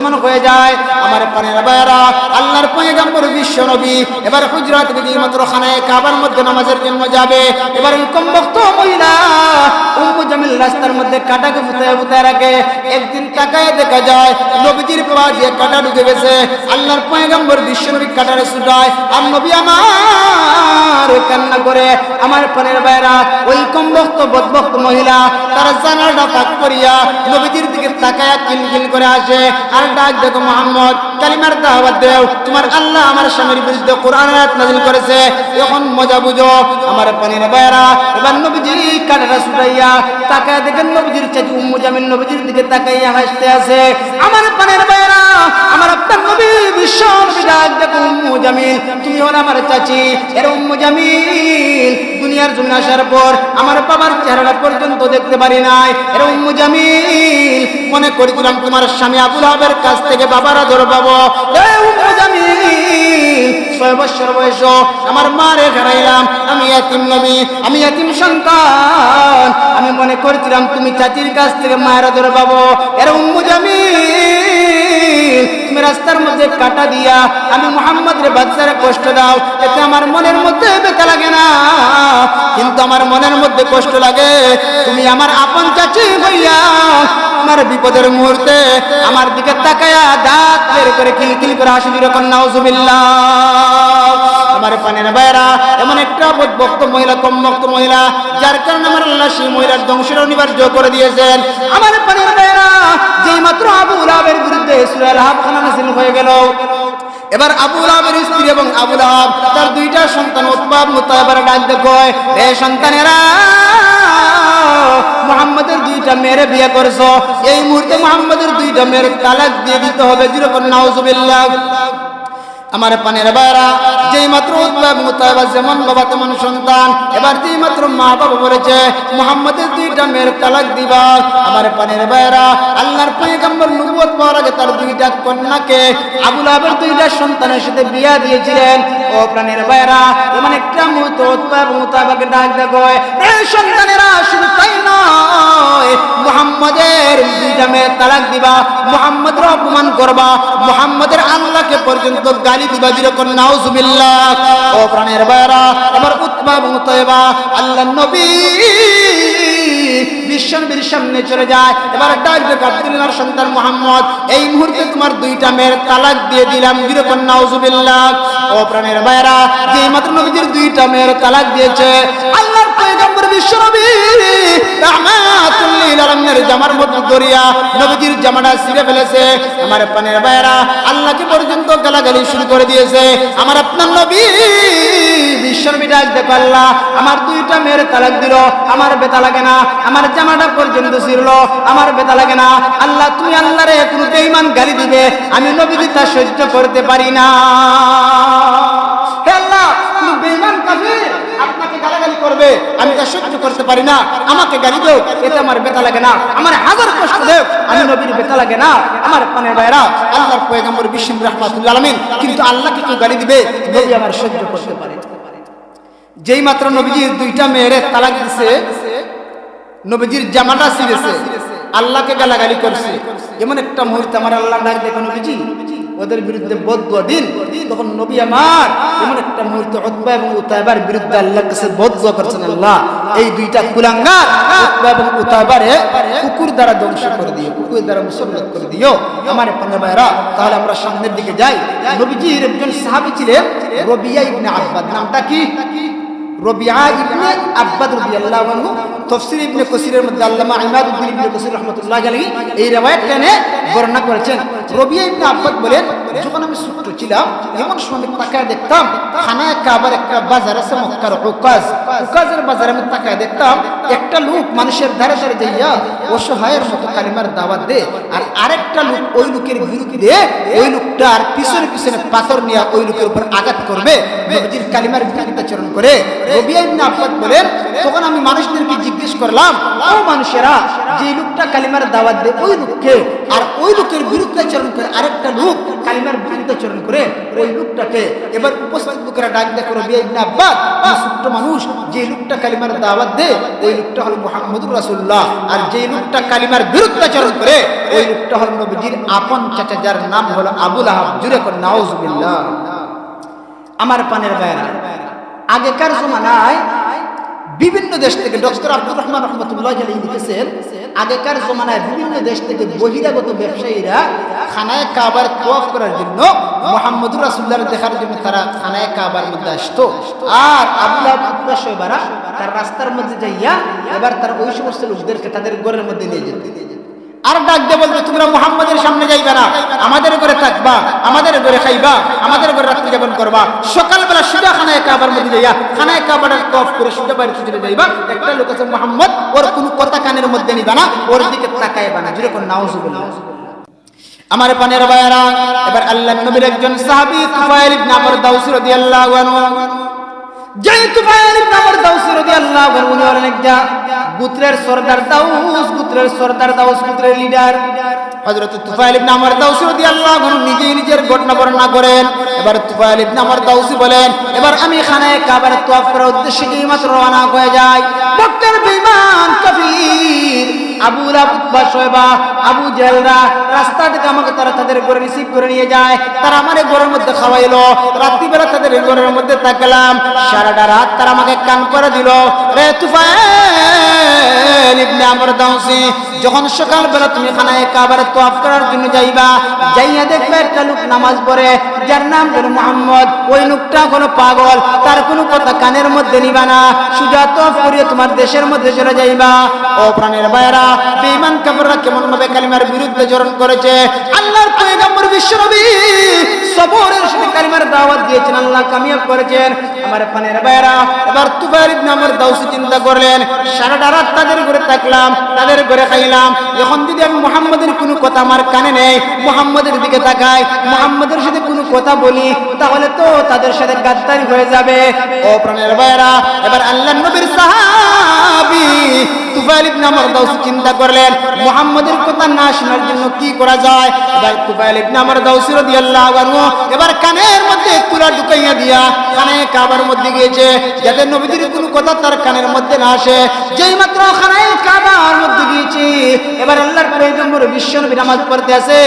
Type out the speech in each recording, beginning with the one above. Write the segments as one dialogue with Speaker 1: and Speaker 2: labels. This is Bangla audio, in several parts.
Speaker 1: আমার পানের বাইরা আল্লাহর পয়গাম্বর বিশ্ব নবী মহিলা নবী কাটারে আর নবী আমার? কান্না করে। আমার পানের ওই কমবক্ত বদবক্ত মহিলা, তারা জানালাটা পাক করিয়া নবীজির দিকে তাকায়া কিলকিল করে আসে। আর ডাক দেখো মোহাম্মদ, কালিমার দাওয়াত দেও। তোমার আল্লাহ আমার স্বামীর বিরুদ্ধে কোরআন আয়াত নাজিল করেছে। এখন মজা বুঝো, আমার পানির বাইরা। এবার নবীজি কাটাটা ছুটাইয়া তাকায় দেখেন নবীজির চাচি উম্মু জামিল নবীজির দিকে তাকাইয়া হাসতে আছে। আমার পানির বাইরা আমার আপনার নবী দেখো তুমি হল আমার চাচি এর দুনিয়ার জন্য আসার পর আমার বাবার পর্যন্ত দেখতে পারি নাই এর মনে করেছিলাম তোমার স্বামী আবুল হাবের কাছ থেকে বাবার পাবো। ছয় বছর বয়স, আমার মারে হারাইলাম আমি নবী, আমি সন্তান। আমি মনে করেছিলাম তুমি চাচির কাছ থেকে মায়ের আদর পাবো। এর উম্মু জামিল তুমি রাস্তার মধ্যে কাটা দিয়া আমি মোহাম্মদের বাচ্চারা কষ্ট দাও, এতে আমার মনের মধ্যে বেকা লাগে না। কিন্তু আমার মনের মধ্যে কষ্ট লাগে, তুমি আমার আপন চাচি হইয়া আমার বিপদের মুহূর্তে আমার দিকে তাকায়া দাঁত বের করে কিলকিল করে হাসি রকম নাউজুবিল্লাহ আমার পানের বাইরা এমন একটা বক্ত মহিলা, কম ভক্ত মহিলা, যার কারণে আমার আল্লাহ সেই মহিলার ধ্বংসের অনিবার্য করে দিয়েছেন। আমার পানের মাত্র আবু লাভের বিরুদ্ধে সুরাল হাব খানা নাসিল হয়ে গেল। এবার আবু আবের স্ত্রী এবং আব তার দুইটা সন্তান উৎপাদ মুতাবার ডাক দেখো রে সন্তানেরা, মোহাম্মদের দুইটা মেরে বিয়ে করছ। এই মুহূর্তে মোহাম্মদের দুইটা মেয়ের তালাক দিয়ে দিতে হবে। যেরকম নাউজুবিল্লাহ। আমার পানের বাইরা যেই মাত্র যেমন বাবা তেমন সন্তান। এবার যেই মাত্র মা বাবা বলেছে, মোহাম্মদের দুইটা মেয়ের তালাক দিবা। আমার পানের বাইরা আল্লাহর পয়গম্বর নবুয়ত পাওয়ার আগে তার দুইটা কন্যাকে আবুল আবের দুইটা সন্তানের সাথে বিয়া দিয়েছিলেন। ও প্রাণের বাইরা এমন একটা মুহূর্ত মুতাবাকে ডাক দেখো সন্তানেরা, শুধু তাই নয়, মোহাম্মদের দুইটা মেয়ের তালাক দিবা, মোহাম্মদের অপমান করবা, মোহাম্মদের আল্লাহকে পর্যন্ত গালি এই মুহূর্তে তোমার দুইটা মেয়ের তালাক দিয়ে দিলাম যেরকম নাউজুবিল্লাহ ও প্রাণের বাইরা যে মাত্র নবীজির দুইটা মেয়ের তালাক দিয়েছে, আল্লাহর পয়গম্বর বিশ্বনবী জামার মধ্যে জামাটা ছিঁড়ে ফেলেছে। আমার পানের বাইরা আল্লাহকে পর্যন্ত গালাগালি শুরু করে দিয়েছে। আমার আপনার নবী আল্লাহ, আমার দুইটা মেয়ের তালাক দিল, আমার বেতা লাগে না, আমার জামাটা পর্যন্ত ছিড়লো, আমার বেতা লাগে না। আল্লাহ তুমি আল্লাহ রে কোনো বেঈমান গালি দিবে, আমি নবীজি তা সহ্য করতে পারি না। আপনাকে গালাগালি করবে, আমি তা সহ্য করতে পারি না। আমাকে গালি দেও, এতে আমার বেতা লাগে না। আমার হাজার কষ্ট দেও, আমি নবীর বেতা লাগে না। আমার পানের বাইরা আল্লাহর পয়গম্বর বিশ্বম রহমাতুল্লাহ আলামিন, কিন্তু আল্লাহকে কেউ গালি দিবে, নবী আমার সহ্য করতে পারে। যেই মাত্র নবীজির দুইটা মেয়ের তালাক দিছে, নবীজির জামাটা ছিঁড়েছে। আল্লাহকে গালাগালি করছে। এমন একটা মুহূর্তে আমার আল্লাহ ডাক দেখো নবীজি। ওদের বিরুদ্ধে বদ্ধ দিন। তখন নবী আমার এমন একটা মুহূর্তে উতবা এবং উতাবার বিরুদ্ধে আল্লাহর কাছে বদ্ধ করছেন আল্লাহ। এই দুইটা কুলাঙ্গার উতবা এবং উতাবারে কুকুর দ্বারা ধ্বংস করে দিও, কুকুর দ্বারা মুসল্লত করে দিও। আমার পাঞ্জা ভাইরা তাহলে আমরা সামনের দিকে যাই। নবীজির একজন সাহাবি ছিলেন রবিয়া ইবনে আব্বাদ। নামটা কি? রবিয়া ইবনে আব্বাদ রাদিয়াল্লাহু আনহু। তাফসীর ইবনে কাসিরের মধ্যে আল্লামা ইমাদউদ্দিন ইবনে কাসির রাহমাতুল্লাহি আলাইহি এই রিওয়ায়াত টেনে বর্ণনা করেছেন। দে বিরুদ্ধে পাথর নিয়ে ওই লোকের উপর আঘাত করবে কালিমার বিরুদ্ধাচরণ করে। রবিয়া আব্বাদ বলেন, তখন আমি মানুষদেরকে জিজ্ঞেস করলাম, ও মানুষেরা যে লোকটা কালিমার দাওয়াত দেয়, ওই লোককে, আর ওই লোকের বিরুদ্ধাচরণ করে আরেকটা লোক কালিমার বিরুদ্ধে বিরুদ্ধাচরণ করে ওই লোকটাকে এবার উপস্থিত লোকেরা ডাক দেয় করো ছোট্ট মানুষ, যে লোকটা কালিমার দাওয়াত দেয়, ওই লোকটা হলো মুহাম্মদুর রাসূলুল্লাহ। আর যে লোকটা কালিমার বিরুদ্ধে বিরুদ্ধাচরণ করে, ওই লোকটা হলো নবীজির আপন চাচা, যার নাম হলো আবুল আহাব। জুরে আমার পানের বাইরা আগেকার জমানায় বিভিন্ন দেশ থেকে ডক্টর আব্দুর রহমান রহমতুল্লাহ আলী লিখেছেন, আগেকার জমানায় বিভিন্ন দেশ থেকে বহিরাগত ব্যবসায়ীরা খানায় কাবার তোয়াফ করার জন্য মোহাম্মদুর রাসুল্লাহ দেখার জন্য তারা খানায় কাবার মধ্যে আসতো। আর আবুল্লাহ তার রাস্তার মধ্যে যাইয়া এবার তার ওই সমস্ত লোকদেরকে তাদের ঘরের মধ্যে নিয়ে যেতে। আর ডাক দিয়ে বলবে, তোমরা মোহাম্মদের সামনে যাইবা না। আমাদের ঘরে থাকবা, আমাদের ঘরে খাইবা, আমাদের ঘরে রাত্রি যাপন করবা। সকালবেলা সুজা খানায় কাবার মধ্যে যাইয়া খানায় কাবার কফ করে সুজা বাড়িতে চলে যাইবা। একটা লোক আছে মোহাম্মদ, ওর কোনো কথা কানের মধ্যে নিবা না, ওর দিকে তাকাইবা না। যেরকম নাউজুবিল্লাহ। আমার পানের বায়ারা এবার আল্লাহ নবীর একজন সাহাবী তুফাইল ইবনে আমর দাউসি রাদিয়াল্লাহু আনহু। যেই তুফাইল ইবনে আমর দাউসি রাদিয়াল্লাহু আনহু উনি হলেন গুত্রের সরদার দাউস গুত্রের সরদার দাউস গুত্রের লিডার হযরত তুফাইল ইবনে আমর দাউসি রাদিয়াল্লাহু আনহু নিজেই নিজের ঘটনা বর্ণনা করেন। এবার তুফাইল ইবনে আমর দাউসি বলেন, এবার আমি খানায় কাবার তওয়াফ করার উদ্দেশ্যে যেই মাত্র রওনা হয়ে যাই? কাফির আবু আবু জেলরা আমাকে তারা তাদের ঘরে রিসিভ করে নিয়ে যায়। তারা আমার ঘরের মধ্যে খাওয়াইলো। রাত্রিবেলা তাদের ঘরের মধ্যে থাকলাম। সারাটা রাত তারা আমাকে কান করে দিল। রে তুফাইল ইবনে আমর দাউসি যখন সকালবেলা তুমি খানায় কাবার তোয়াফ করার জন্য যাইবা, যাইয়া দেখবে একটা লোক নামাজ পড়ে, যার নাম হলো মোহাম্মদ। ওই লোকটা কোনো পাগল, তার কোনো কথা কানের মধ্যে নিবা না। সুজা তোয়াফ করিয়ে তোমার দেশের মধ্যে চলে যাইবা। ও প্রাণের বাইরা বেঈমান কাফেররা কেমন ভাবে কালিমার বিরুদ্ধে জরণ করেছে? আল্লাহর বিশ্বনবী সবরের সাথে কালিমার দাওয়াত দিয়েছেন, আল্লাহ কামিয়াব করেছেন। আমার প্রাণের বাইরা এবার ইবনে দাউসি চিন্তা করলেন, সারাটা রাত তাদের ঘরে থাকলাম, তাদের ঘরে খাইলাম। এখন যদি আমি মোহাম্মদের কোনো কথা আমার কানে নেই, মোহাম্মদের দিকে তাকাই, মোহাম্মদের সাথে কোনো কথা বলি, তাহলে তো তাদের সাথে গাদ্দারি হয়ে যাবে। ও প্রাণের ভাইরা এবার আল্লাহ নবীর সাহাবী তুফাইল ইবনে আমর দাউসি চিন্তা করলেন, মুহাম্মাদের কথা না শোনার জন্য কি করা যায়? এবার তুফাইল ইবনে আমর দাউসি রাদিয়াল্লাহু আনহু এবার কানের মধ্যে তুলা ঢুকাইয়া দিয়া কানে কাবার মধ্যে গিয়েছে, যাতে নবীদের কোনো কথা তার কানের মধ্যে না আসে। যেই মাত্র খানায় কাবার মধ্যে গিয়েছি, এবার আল্লাহর পয়গম্বর বিশ্ব নবী নামাজ পড়তে আছে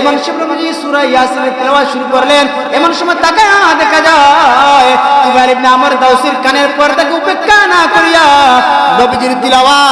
Speaker 1: ইমাম শিবরমজি সূরা ইয়াসিনের তেলাওয়াত শুরু করলেন, এমন সময় তাকে দেখা যায়, তুফাইল ইবনে আমর দাউসির কানের পর্দাকে উপেক্ষা না করিয়া নবীজির তিলাওয়াত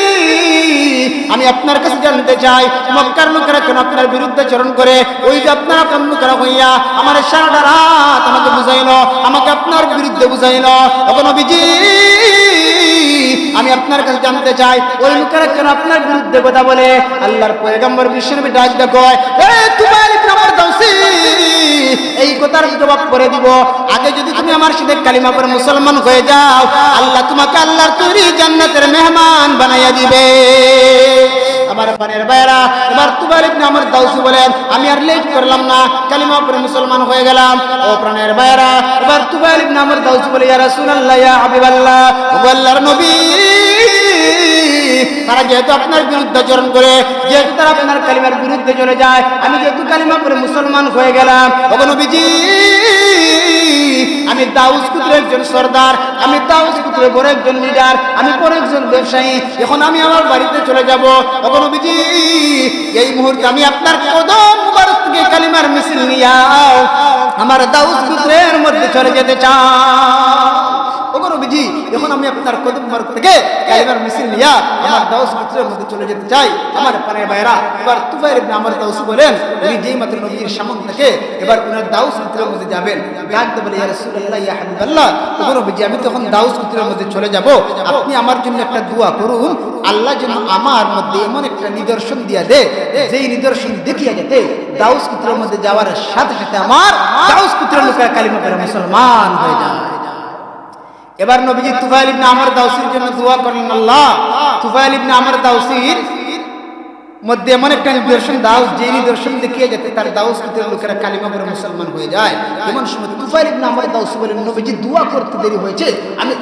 Speaker 1: আমি আপনার কাছে জানতে চাই, মক্কার লোকেরা কেন আপনার বিরুদ্ধে চরণ করে? ওই যে আপনারা কোন লোকেরা হইয়া আমার সারাটা রাত আমাকে বুঝাইল, আমাকে আপনার বিরুদ্ধে বুঝাইল। এখন অভিজি আমি আপনার কাছে জানতে চাই, ওই লোকেরা কেন আপনার বিরুদ্ধে কথা বলে? আল্লাহর পয়গম্বর বিশ্বনবী ডাক দেখো তোমার আমার দাউসি এই কথার জবাব করে দিব। আগে যদি তুমি আমার সাথে কালিমা পরে মুসলমান হয়ে যাও, আল্লাহ তোমাকে আল্লাহর তৈরি জান্নাতের মেহমান বানাইয়া দিবে। আমার আমি আর লেট করলাম না, কালিমা পরে মুসলমান হয়ে গেলাম। ও প্রাণের বাইরা এবার তুবার ইবনে আমার বলে তারা যেহেতু আপনার বিরুদ্ধে আচরণ করে, যেহেতু তারা আপনার কালিমার বিরুদ্ধে চলে যায়, আমি যেহেতু কালিমা পরে মুসলমান হয়ে গেলাম নবীজি, আমি দাউস পুত্রের একজন সর্দার, আমি দাউস পুত্রের বড় একজন লিডার, আমি বড় একজন ব্যবসায়ী, এখন আমি আমার বাড়িতে চলে যাব। নবীজি, এই মুহূর্তে আমি আপনার কদম মুবারক কালিমার মিছিল নিয়াও আমার দাউস পুত্রের মধ্যে চলে যেতে চাই। নবীজি এখন আমি আপনার কদম মার্গ থেকে কালিমার মিছিল নিয়া আমার দাউস পুত্রের মধ্যে চলে যেতে চাই, আমার পানের বাইরা এবার তুফাইর ইবনে আমার দাউস বলেন, উনি যেই মাত্র নবীর সামন থেকে এবার উনার দাউস পুত্রের মধ্যে যাবেন। ডাকতে বলে, ইয়া রাসূলুল্লাহ, ইয়া হাবিবাল্লাহ। নবীজি আমি তখন দাউস পুত্রের মধ্যে চলে যাব। আপনি আমার জন্য একটা দোয়া করুন। আল্লাহ যেন আমার মধ্যে এমন একটা নিদর্শন দিয়া দে, যেই নিদর্শন দেখিয়া যেতে দাউস পুত্রের মধ্যে যাওয়ার সাথে সাথে আমার দাউস পুত্রের লোকেরা কালিমা করে মুসলমান হয়ে যায়। এবার নবীজি তুফাইল ইবনে আমর দাউসির জন্য দোয়া করলেন আল্লাহ, তুফাইল ইবনে আমর দাউসির মধ্যে এমন একটা নিদর্শন দাউস, যে নিদর্শন দেখিয়ে যাতে তার দাউস লোকেরা কালিমা পরে মুসলমান হয়ে যায়। এমন সময় তুফাইল ইবনে আমর দাউসি বলেন, নবীজি দোয়া করতে দেরি হয়েছে, আমি